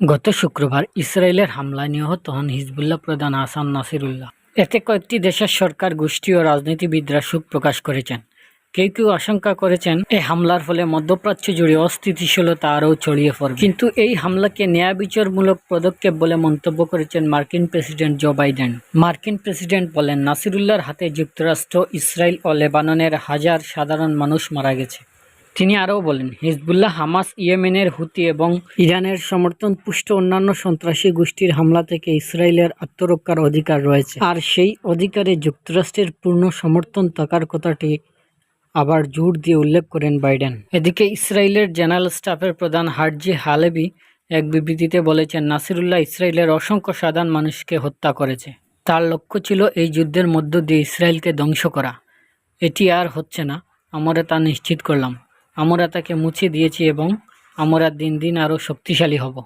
গত শুক্রবার ইসরায়েলের হামলায় নিহত হন হিজবুল্লাহ প্রধান হাসান নাসিরুল্লাহ। এতে কয়েকটি দেশের সরকার, গোষ্ঠী ও রাজনীতিবিদরা শোক প্রকাশ করেছেন। কেউ কেউ আশঙ্কা করেছেন, এই হামলার ফলে মধ্যপ্রাচ্য জুড়ে অস্থিতিশীলতা আরও ছড়িয়ে পড়বে। কিন্তু এই হামলাকে ন্যায় বিচারমূলক পদক্ষেপ বলে মন্তব্য করেছেন মার্কিন প্রেসিডেন্ট জো বাইডেন। মার্কিন প্রেসিডেন্ট বলেন, নাসিরুল্লাহর হাতে যুক্তরাষ্ট্র, ইসরায়েল ও লেবাননের হাজার সাধারণ মানুষ মারা গেছে। তিনি আরও বলেন, হিজবুল্লাহ হামাস, ইয়েমেনের, হুতি এবং ইরানের সমর্থন পুষ্ট অন্যান্য সন্ত্রাসী গোষ্ঠীর হামলা থেকে ইসরায়েলের আত্মরক্ষার অধিকার রয়েছে। আর সেই অধিকারে যুক্তরাষ্ট্রের পূর্ণ সমর্থন থাকার কথাটি আবার জোর দিয়ে উল্লেখ করেন বাইডেন। এদিকে ইসরায়েলের জেনারেল স্টাফের প্রধান হার্জি হালেবি এক বিবৃতিতে বলেছেন, নাসিরুল্লাহ ইসরায়েলের অসংখ্য সাধারণ মানুষকে হত্যা করেছে। তার লক্ষ্য ছিল এই যুদ্ধের মধ্য দিয়ে ইসরায়েলকে ধ্বংস করা। এটি আর হচ্ছে না, আমরা তা নিশ্চিত করলাম। আমরা তাকে মুছে দিয়েছি এবং আমরা দিন দিন আরও শক্তিশালী হব।